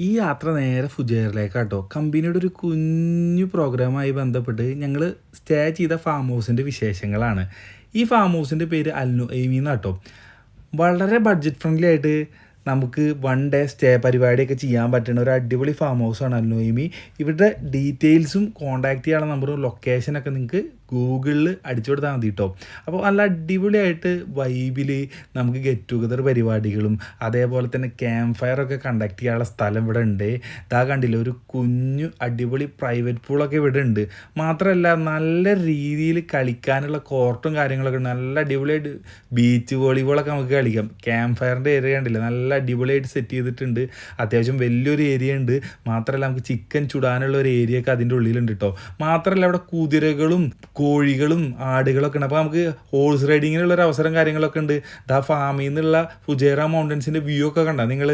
ഈ യാത്ര നേരെ ഫുജേറിലേക്കാട്ടോ. കമ്പനിയുടെ ഒരു കുഞ്ഞു പ്രോഗ്രാമായി ബന്ധപ്പെട്ട് ഞങ്ങൾ സ്റ്റേ ചെയ്ത ഫാം ഹൗസിന്റെ വിശേഷങ്ങളാണ്. ഈ ഫാം ഹൗസിന്റെ പേര് അൽനു എയ്മി എന്നാട്ടോ വളരെ ബഡ്ജറ്റ് ഫ്രണ്ട്ലി ആയിട്ട് നമുക്ക് വൺ ഡേ സ്റ്റേ പരിപാടിയൊക്കെ ചെയ്യാൻ പറ്റുന്ന ഒരു അടിപൊളി ഫാം ഹൗസാണ് അൽനോയിമി ഇവരുടെ ഡീറ്റെയിൽസും കോൺടാക്ട് ചെയ്യാനുള്ള നമ്പറും ലൊക്കേഷനൊക്കെ നിങ്ങൾക്ക് ഗൂഗിളിൽ അടിച്ചു കൊടുത്താൽ മതി കേട്ടോ അപ്പോൾ നല്ല അടിപൊളിയായിട്ട് വൈബിൽ നമുക്ക് ഗെറ്റ് ടുഗദർ പരിപാടികളും അതേപോലെ തന്നെ ക്യാമ്പ് ഫയറൊക്കെ കണ്ടക്ട് ചെയ്യാനുള്ള സ്ഥലം ഇവിടെ ഉണ്ട്. ഇതാ കണ്ടില്ല ഒരു കുഞ്ഞു അടിപൊളി പ്രൈവറ്റ് പൂളൊക്കെ ഇവിടെ ഉണ്ട്. മാത്രമല്ല നല്ല രീതിയിൽ കളിക്കാനുള്ള കോർട്ടും കാര്യങ്ങളൊക്കെ ഉണ്ട്. നല്ല അടിപൊളിയായിട്ട് ബീച്ച് വോളിബോളൊക്കെ നമുക്ക് കളിക്കാം. ക്യാമ്പ് ഫയറിന്റെ ഏരിയ കണ്ടില്ല നല്ല അടിപൊളിയായിട്ട് സെറ്റ് ചെയ്തിട്ടുണ്ട്. അത്യാവശ്യം വലിയൊരു ഏരിയ ഉണ്ട്. മാത്രമല്ല നമുക്ക് ചിക്കൻ ചുടാനുള്ള ഒരു ഏരിയ ഒക്കെ അതിന്റെ ഉള്ളിലുണ്ട് കേട്ടോ മാത്രമല്ല അവിടെ കുതിരകളും കോഴികളും ആടുകളൊക്കെ ഉണ്ട് അപ്പോൾ നമുക്ക് ഹോഴ്സ് റൈഡിങ്ങിനുള്ള ഒരു അവസരം കാര്യങ്ങളൊക്കെ ഉണ്ട്. ദാ ഫാമിൽ നിന്നുള്ള ഫുജേറ മൗണ്ടൻസിന്റെ വ്യൂ ഒക്കെ കണ്ട? നിങ്ങൾ